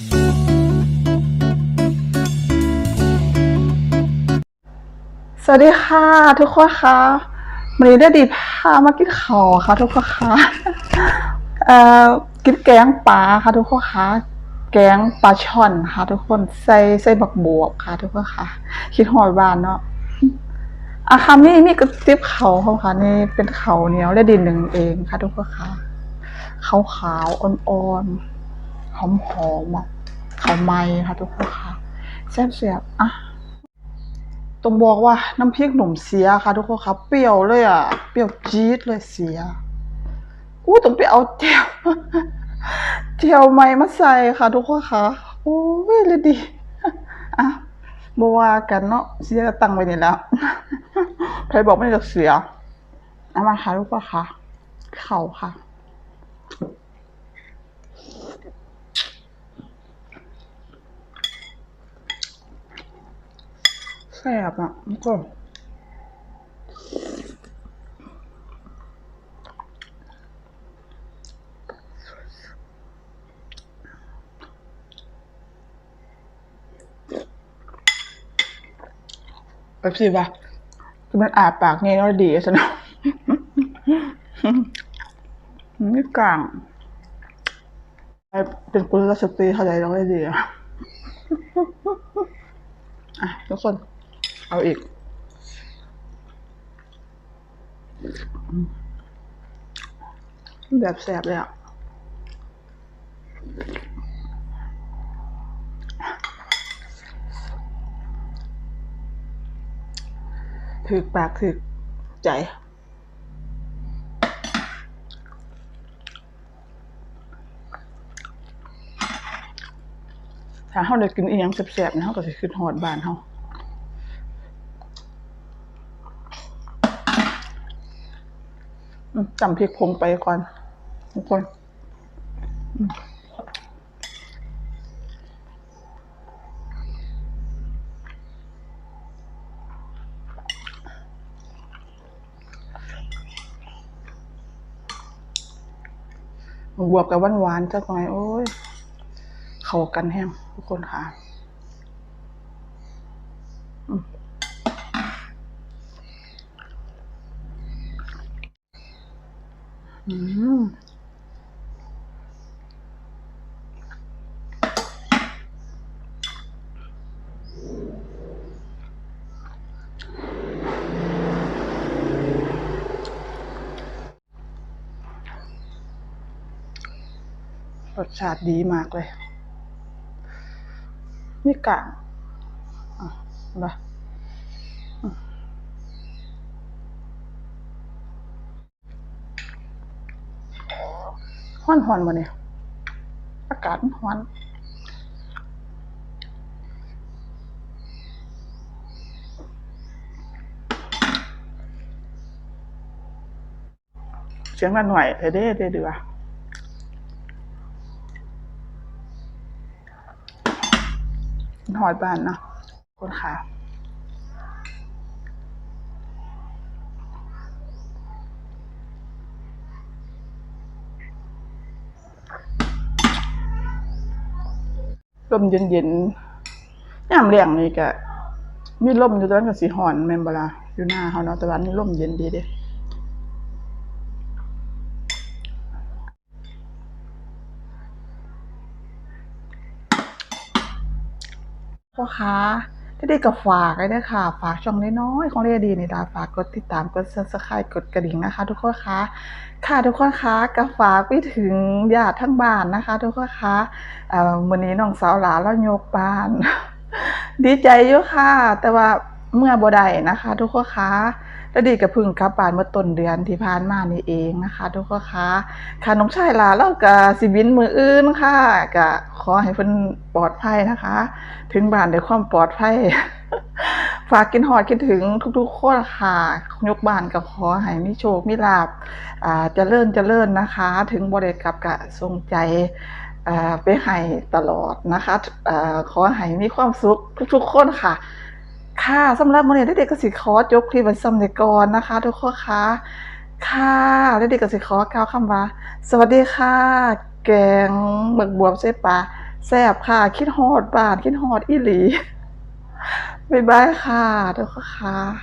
สวัสดีค่ะ ทุกคนคะวันนี้ได้ดีพามากินข้าวค่ะ ทุกคนคะเอ่อกินแกงปลาค่ะ ทุกคนคะแกงปลาช่อนค่ะ ทุกคนใส่ใส่บักบวบค่ะ ทุกคนคะคิดหอยบานเนาะอะคำนี้นี่ก็ติ๊บเขาเขาค่ะนี่เป็นเขาเหนียวและดินหนึ่งเองค่ะ ทุกคนคะขาขาวๆอ่อนๆ หอมหอมๆอะเขาวไม้ค่ะทุกคนค่ะแซ่บๆอะต้องบอกว่าน้ำพริกหนุ่มเสียค่ะทุกคนครับเปรี้ยวเลยอะเปรี้ยวจี๊ดเลยเสียอู้ต้องไปเอาเจียวเจียวใหม่มาใส่ค่ะ ทุกคนค่ะโอ้ยเลยดีอะบว่ากันเนาะเสียก็ตั้งไว้นี่แล้วใครบอกไม่จะเสียเอามาค่ะทุกคนค่ะ เข่าค่ะ แซ่บอะมันก็แบบสิป่ะคือมันอาบปากเงี้ยแล้วดีซะเนะนี่กลางเป็นปุรสตรีเข้าใจเราได้ดีอะอะทุกคน เอาอีก แบบแสบเลยอะถึกปากถึกใจ ถ้าเฮาได้กินอีหยังแซ่บๆนะเฮาก็สิขึ้นฮอดบานเฮาอืม จำพริกผงไปก่อนทุกคนบวกกับหวานๆจักหน่อย โอ้ย เข้ากันแห้งทุกคนค่ะอืมอืม รสชาติดีมากเลยมีกางอะเห็นะอืมฮ้ อนหอนมาเนี่ยอากาศมันฮ้อนเสียงกันหน่อยเด้เด้เด้ดีว่ะหอยบานเนาะคนขา ลมเย็นๆยามเรียงนี่ก็มีลมอยู่ตอนนั้นก็สิหอนแม่นบลาอยู่หน้าเขาเนาะแต่วันนี่ลมเย็นดีเด้พ่อค้า ที่ได้กับฝากเลยนะค่ะ ฝากช่องน้อยๆของเรียดีนี่ดาฝากกดติดตามกด Subscribe กดกระดิ่งนะคะ ทุกคนคะค่ะทุกคนคะก็ฝากไปถึงญาติทั้งบ้านนะคะ ทุกคนคะเอ่อมื้อนี้น้องสาวหลานแล้วยกบ้าน ดีใจอยู่ค่ะ แต่ว่าเมื่อบ่ได้นะคะ ทุกคนคะแล้วดีกับพึ่งกลับบ้านเมื่อต้นเดือนที่ผ่านมานี่เองนะคะ ทุกคนคะค่ะน้องชายลานเราก็สิบินมืออื่นค่ะก็ ขอให้เพิ่นปลอดภัยนะคะ ถึงบ้านด้วยความปลอดภัย ฝากกินหอดคิดถึงทุกๆคนค่ะยกบ้านก็ขอให้มีโชคมีลาบอ่าเจริญเจริญนะคะ ถึงบริกับกะทรงใจอ่าไปให้ตลอดนะคะอ่าขอให้มีความสุขทุกๆคนค่ะ ค่ะสำหรับมื้อนี้เด็กๆก็สิขอจบคลิปไว้ซ้ำในก่อนนะคะ ทุกคนค่ะค่ะเด็กๆก็สิขอกล่าวคำว่า สวัสดีค่ะ แกงหมึกบวบใส่ปลาแซ่บค่ะ คิดฮอดบ้าน คิดฮอดอีหลี บ๊ายบายค่ะทุกคนค่ะ